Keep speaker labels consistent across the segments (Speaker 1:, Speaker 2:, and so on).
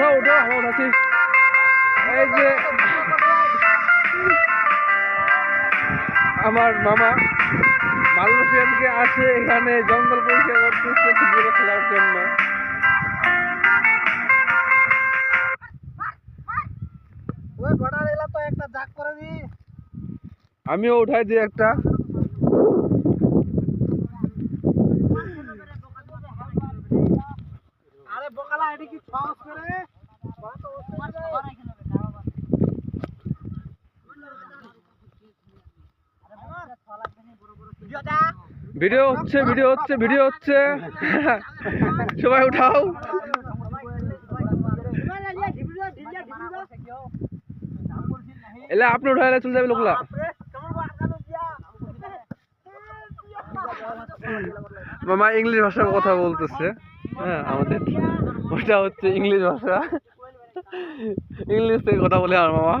Speaker 1: উঠাও উঠাও আমরা উঠাচ্ছি এই যে আমার মামা মালয়েশিয়ানকে আছে এখানে জঙ্গল পরিষ্কার করতেছে ফুটবল খেলার জন্য। আমিও উঠাই দিই একটা।
Speaker 2: আরে বকালা এটি কি ছস করে?
Speaker 1: ভিডিও হচ্ছে ভিডিও হচ্ছে ভিডিও হচ্ছে। সবাই উঠাও। এলে আপনি উঠাইলে চলে যাবে লোকলা। মামা ইংলিশ ভাষায় কথা বলতেছে। হ্যাঁ আমাদের। ওটা হচ্ছে ইংলিশ ভাষা। ইংলিশ থেকে কথা বলে আমার মামা।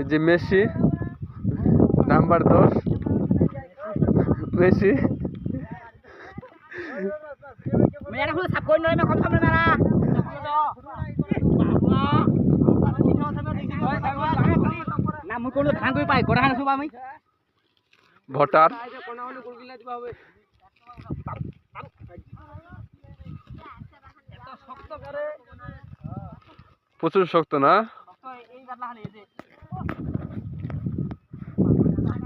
Speaker 1: এই যে মেসি নাম্বার দশ। মেসি।
Speaker 2: মেয়েরা খুলে সাপ করে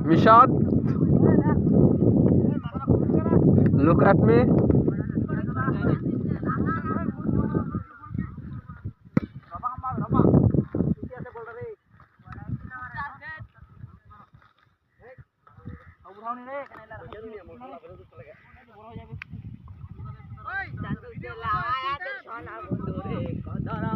Speaker 1: मिशात look
Speaker 2: at me Oi, jangan lupa
Speaker 1: like, share, dan subscribe.